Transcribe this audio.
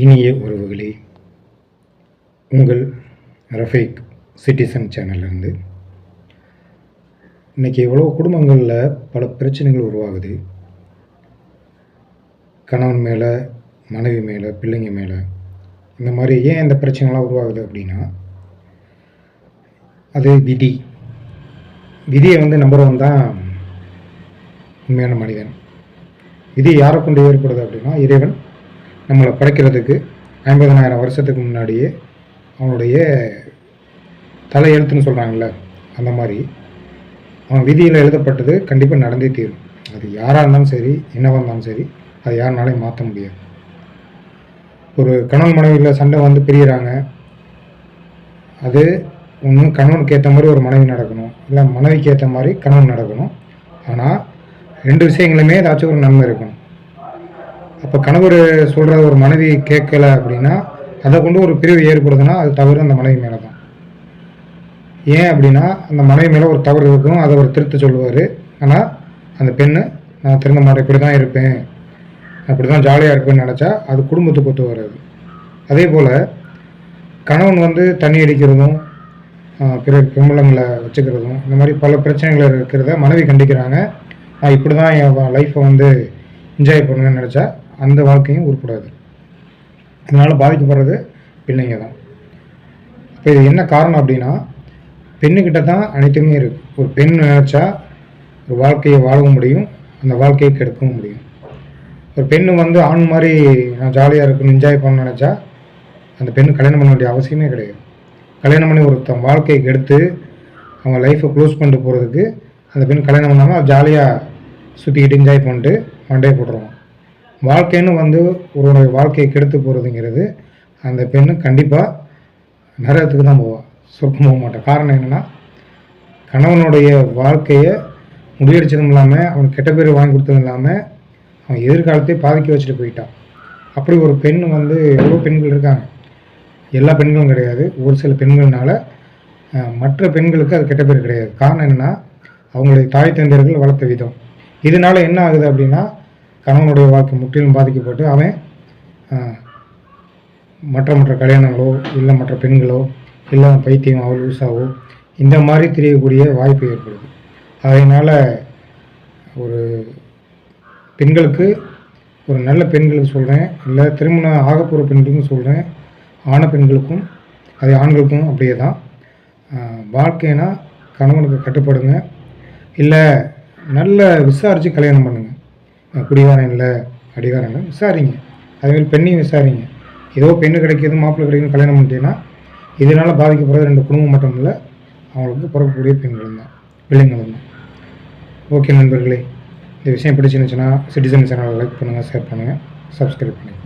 இனிய உறவுகளே உங்கள் ரஃபேக் சிட்டிசன் சேனல்லேருந்து இன்றைக்கி எவ்வளோ குடும்பங்களில் பல பிரச்சனைகள் உருவாகுது. கணவன் மேலே மனைவி மேலே பிள்ளைங்க மேலே இந்த மாதிரி ஏன் இந்த பிரச்சனைலாம் உருவாகுது அப்படின்னா அது விதி. விதியை வந்து நம்புறவன் தான் உண்மையான மனிதன். விதி யாரை கொண்டு ஏற்படுது அப்படின்னா இறைவன். நம்மளை படைக்கிறதுக்கு ஐம்பதனாயிரம் வருஷத்துக்கு முன்னாடியே அவனுடைய தலையெழுத்துன்னு சொல்கிறாங்கல்ல அந்த மாதிரி அவன் விதியில் எழுதப்பட்டது கண்டிப்பாக நடந்தே தீரும். அது யாராக இருந்தாலும் சரி என்னவாக இருந்தாலும் சரி அதை யாருனாலையும் மாற்ற முடியாது. ஒரு கணவன் மனைவியில் சண்டை வந்து பிரியிறாங்க அது ஒன்று கணவனுக்கு ஏற்ற மாதிரி ஒரு மனைவி நடக்கணும் இல்லை மனைவிக்கு ஏற்ற மாதிரி கணவன் நடக்கணும். ஆனால் ரெண்டு விஷயங்களுமே ஏதாச்சும் ஒரு நன்மை இருக்கணும். அப்போ கணவர் சொல்கிற ஒரு மனைவி கேட்கல அப்படின்னா அதை கொண்டு ஒரு பிரிவு ஏற்படுதுன்னா அது தவறு அந்த மனைவி மேலே தான் ஏன் அப்படின்னா அந்த மனைவி மேலே ஒரு தவறு இருக்கும் அதை ஒரு திருத்த சொல்லுவார். ஆனால் அந்த பெண்ணு நான் திருந்த மாட்டேன் இப்படி தான் இருப்பேன். அப்படி தான் ஜாலியாக இருப்பேன்னு நினச்சா அது குடும்பத்துக்கு ஒத்து வராது. அதே போல் கணவன் வந்து தண்ணி அடிக்கிறதும் பிற பெண்மளங்களை வச்சுக்கிறதும் இந்த மாதிரி பல பிரச்சனைகள் இருக்கிறத மனைவி கண்டிக்கிறாங்க. நான் இப்படி தான் என் லைஃப்பை வந்து என்ஜாய் பண்ணுவேன்னு நினச்சா அந்த வாழ்க்கையும் உருப்படாது. இதனால் பாதிக்கப்படுறது பிள்ளைங்க தான். இப்போ இது என்ன காரணம் அப்படின்னா பெண்ணுக்கிட்ட தான் அனைத்துமே இருக்குது ஒரு பெண் நினச்சா ஒரு வாழ்க்கையை வாழவும் முடியும் அந்த வாழ்க்கையை கெடுக்கவும் முடியும். ஒரு பெண்ணு வந்து ஆண் மாதிரி நான் ஜாலியாக இருக்கணும் என்ஜாய் பண்ண நினச்சா அந்த பெண்ணு கல்யாணம் பண்ண வேண்டிய அவசியமே கிடையாது. கல்யாணம் பண்ணி ஒருத்தன் வாழ்க்கையை கெடுத்து அவங்க லைஃப்பை க்ளோஸ் பண்ணிட்டு போகிறதுக்கு அந்த பெண் கல்யாணம் பண்ணாமல் ஜாலியாக சுற்றிக்கிட்டு என்ஜாய் பண்ணிட்டு மண்டையை போட்டுருவான். வாழ்க்கைன்னு வந்து ஒருவனுடைய வாழ்க்கையை கெடுத்து போகிறதுங்கிறது அந்த பெண்ணு கண்டிப்பாக நரகத்துக்கு தான் போவாள் சொர்க்கம் போக மாட்டான் காரணம் என்னென்னா கணவனுடைய வாழ்க்கையை முறியடிச்சதும் இல்லாமல் அவன் கெட்ட பேர் வாங்கி கொடுத்ததும் இல்லாமல் அவன் எதிர்காலத்தையே பாதிக்க வச்சுட்டு போயிட்டான் அப்படி ஒரு பெண் வந்து எவ்வளோ பெண்கள் இருக்காங்க? எல்லா பெண்களும் கிடையாது. ஒரு சில பெண்கள்னால மற்ற பெண்களுக்கு அது கெட்ட பேர் கிடையாது. காரணம் என்னென்னா அவங்களுடைய தாய் தந்தையர்கள் வளர்த்த விதம். இதனால் என்ன ஆகுது அப்படின்னா கணவனுடைய வாழ்க்கை முற்றிலும் பாதிக்கப்பட்டு அவன் மற்ற மற்ற கல்யாணங்களோ இல்லை மற்ற பெண்களோ இல்லை பைத்தியம் அவள் லூஸாவோ இந்த மாதிரி தெரியக்கூடிய வாய்ப்பு ஏற்படுது. அதனால் ஒரு பெண்களுக்கு ஒரு நல்ல பெண்களுக்கு சொல்கிறேன் இல்லை திருமணம் ஆகப்போகிற பெண்களுக்கும் சொல்கிறேன் ஆண பெண்களுக்கும் அது ஆண்களுக்கும் அப்படியே தான் வாழ்க்கைனா கணவனுக்கு கட்டுப்படுங்க இல்லை நல்ல விசாரித்து கல்யாணம் பண்ணுங்கள் குடிகாரன் இல்லை அடிகாரன் இல்லை விசாரிங்க அதேமாதிரி பெண்ணையும் விசாரிங்க. ஏதோ பெண்ணு கிடைக்கிது மாப்பிள்ளை கிடைக்கும் கல்யாணம் பண்ணிட்டீங்கன்னா இதனால் பாதிக்கப்படுறது ரெண்டு குடும்பம் மட்டும் இல்லை அவங்களுக்கு பிறக்கக்கூடிய பெண்களும் தான் பிள்ளைங்களும் தான். ஓகே நண்பர்களே இந்த விஷயம் பிடிச்சிருந்துச்சுன்னா சிட்டிசன் சேனலை லைக் பண்ணுங்கள் ஷேர் பண்ணுங்கள் சப்ஸ்கிரைப் பண்ணுங்கள்